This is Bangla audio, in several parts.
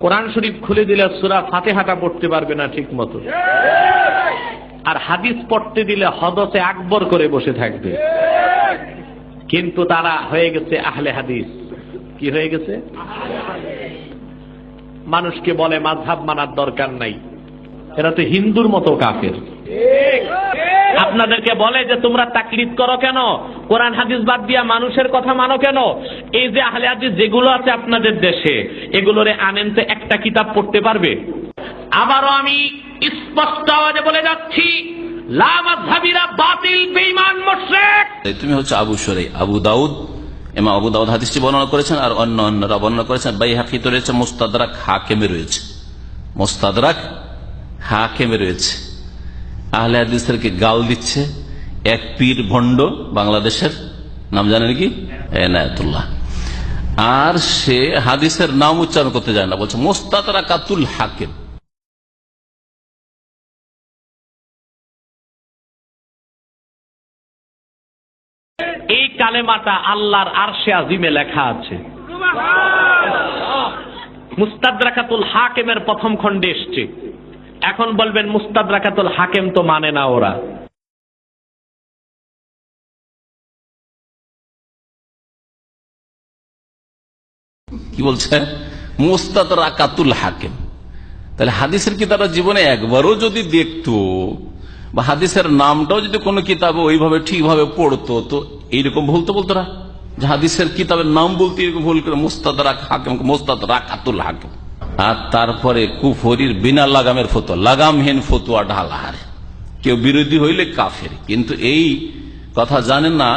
কোরআন শরীফ খুলে দিলে সুরা ফাতেহাটা পড়তে পারবে না ঠিক মতো। আর হাদিস পড়তে দিলে হদসে আকবর করে বসে থাকবে। কিন্তু তারা হয়ে গেছে আহলে হাদিস। কি হয়ে গেছে? মানুষকে বলে মাঝহাব মানার দরকার নাই। এরা তো হিন্দুর মতো কাফের। আপনাদেরকে বলে যে তোমরা তাকলিদ করো কেন? কোরআন হাদিস বাদ দিয়া মানুষের কথা মানো কেন? এই যে আহলে হাদিস যেগুলো আছে আপনাদের দেশে, এগুলোরে আনেন তো একটা কিতাব পড়তে পারবে? আবারও আমি স্পষ্ট আওয়াজে বলে যাচ্ছি তুমি হচ্ছে আবু সরে আবু দাউদ। এমা আবু দাউদ হাদিসটি বর্ণনা করেছেন আর অন্য অন্যরা বর্ণনা করেছেন। বাই হাকিতে রয়েছে, মোস্তাদরাক হাকেমে রয়েছে। মোস্তাদরাক হাকেমে রয়েছে। আহলে হাদিসদেরকে গাল দিচ্ছে এক পীর ভণ্ড বাংলাদেশের নাম জানেন কি? এনায়তুল্লাহ। আর সে হাদিসের নাম উচ্চারণ করতে যায় না বলছে মোস্তাদরা কাতুল হাকিম। এই কালেমাটা আল্লাহর আরশে আজিমে লেখা আছে। মুস্তাদরাকাতুল হাকেমের প্রথম খণ্ডে এসছে। এখন বলবেন মুস্তাদরাকাতুল হাকেম তো মানে না ওরা। কি বলছে? মোস্তাদ রাকাতুল হাকিম। তাহলে হাদিসের কিতাবটা জীবনে একবারও যদি দেখতো, বা হাদিসের নামটাও যদি কোনো কিতাবে ওইভাবে ঠিকভাবে পড়তো, তো এইরকম ভুল তো বলতো না? যে হাদিসের কিতাবের নাম বলতে এরকম ভুল করে মোস্তাদ রাক হাকিম মোস্তাদ রাকাতুল হাকিম। আর তারপরে কুফরির বিনা লাগামের ফতো লাগামহীন ফতুয়া ঢালাহারে কেউ বিরোধী হইলে কাফের, কিন্তু এই কথা জানেন না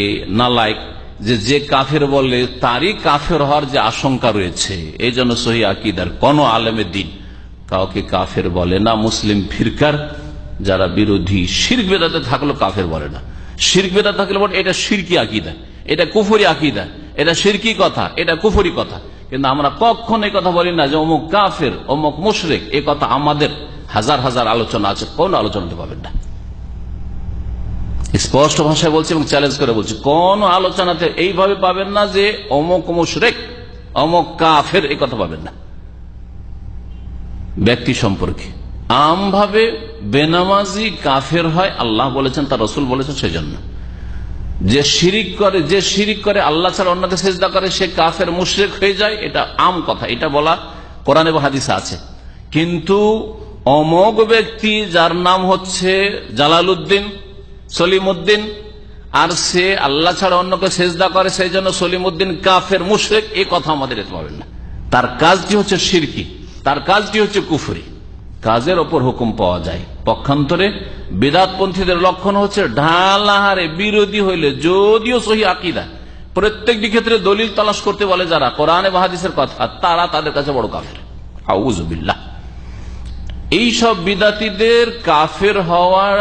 এ নালায়ক যে যে কাফের বলে তারই কাফের হওয়ার যে আশঙ্কা রয়েছে, এই জন্য সহি আকিদার কোন আলেমের দিন কাউকে কাফের বলে না। মুসলিম ফিরকার, যারা বিরোধী, শির্ক বেদাতে থাকল কাফের বলে না। শির্ক বেদা থাকলে বলে এটা শিরকি আকিদা, এটা কুফরি আকিদা, এটা শিরকি কথা, এটা কুফরি কথা। কিন্তু আমরা কখন এই কথা বলি না যে অমুক কাফের, অমুক মুশরেক, এ কথা আমাদের হাজার হাজার আলোচনা আছে, কোন আলোচনাতে পাবেন না। স্পষ্ট ভাষায় বলছি এবং চ্যালেঞ্জ করে বলছি, কোন আলোচনাতে এইভাবে পাবেন না যে অমক মুশরেক, অমক কাফের এই কথা পাবেন না। ব্যক্তি সম্পর্কে। আমভাবে বেনামাজি কাফের হয়, আল্লাহ বলেছেন, তার রসুল বলেছেন সেজন্য। যে শিরিক করে, যে শিরিক করে আল্লাহ ছাড়া অন্যকে সেজদা করে, সে কাফের মুশরেক হয়ে যায়, এটা আম কথা। এটা বলা কোরআন এবং হাদিসে আছে। কিন্তু অমোগ ব্যক্তি যার নাম হচ্ছে জালালউদ্দিন সলিমুদ্দিন আর সে আল্লাহ ছাড়া অন্যকে সেজদা করে, সেই জন্য সলিমুদ্দিন কাফের মুশরেক এই কথা আমাদের পাবেন না। তার কাজটি হচ্ছে সিরকি তার কাজটি হচ্ছে কুফরি। কাজের ওপর হুকুম পাওয়া যায়। পক্ষান্তরে বেদাতপন্থীদের লক্ষণ হচ্ছে ঢাল ঢালাহারে বিরোধী হইলে যদিও সহি আকিদা প্রত্যেকটি ক্ষেত্রে দলিল তালাশ করতে বলে যারা, কোরআনে বাহাদিসের কথা, তারা তাদের কাছে বড় কাফের। আউজবিল্লাহ এইসব বিদাতিদের কাফের হওয়ার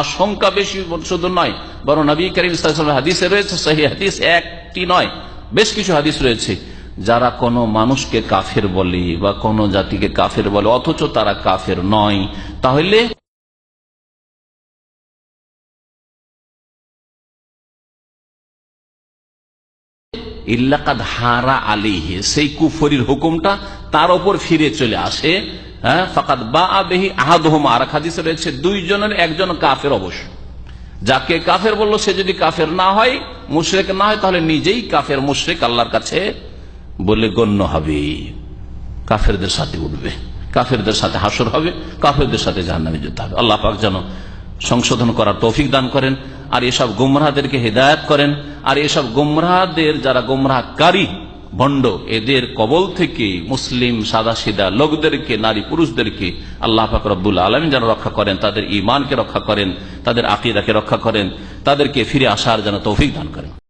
আশঙ্কা বেশি শুধু নয়, বরং নবী করিম হাদিসে রয়েছে সেই হাদিস একটি নয়, বেশ কিছু হাদিস রয়েছে। যারা কোনো মানুষকে কাফের বলে বা কোনো জাতিকে কাফের বলে, অথচ তারা কাফের নয়, তাহলে ইল্লাকাদ হারা আলিহে সেই কুফরির হুকুমটা তার ওপর ফিরে চলে আসে হ্যাঁ ফাকাদ বা আবেহি আহাদহম। আর হাদিসে রয়েছে, দুইজনের একজন কাফের অবশ্য। যাকে কাফের বলল, সে যদি কাফের না হয়, মুশরেক না হয়, তাহলে নিজেই কাফের মুশরেক আল্লাহর কাছে বলে গণ্য হবে। কাফেরদের সাথে উঠবে। কাফেরদের সাথে হাসর হবে। কাফেরদের সাথে জাহান্নামে যেতে হবে। আল্লাহ পাক যেন সংশোধন করার তৌফিক দান করেন। আর এসব গুমরাহদেরকে হেদায়ত করেন। আর এসব গুমরাহদের যারা গুমরাহকারী, ভণ্ড, এদের কবল থেকে মুসলিম সাদা সিদা লোকদেরকে, নারী পুরুষদেরকে আল্লাহ পাক রব্বুল আলম যেন রক্ষা করেন, তাদের ইমানকে রক্ষা করেন, তাদের আকিদাকে রক্ষা করেন, তাদেরকে ফিরে আসার যেন তৌফিক দান করেন।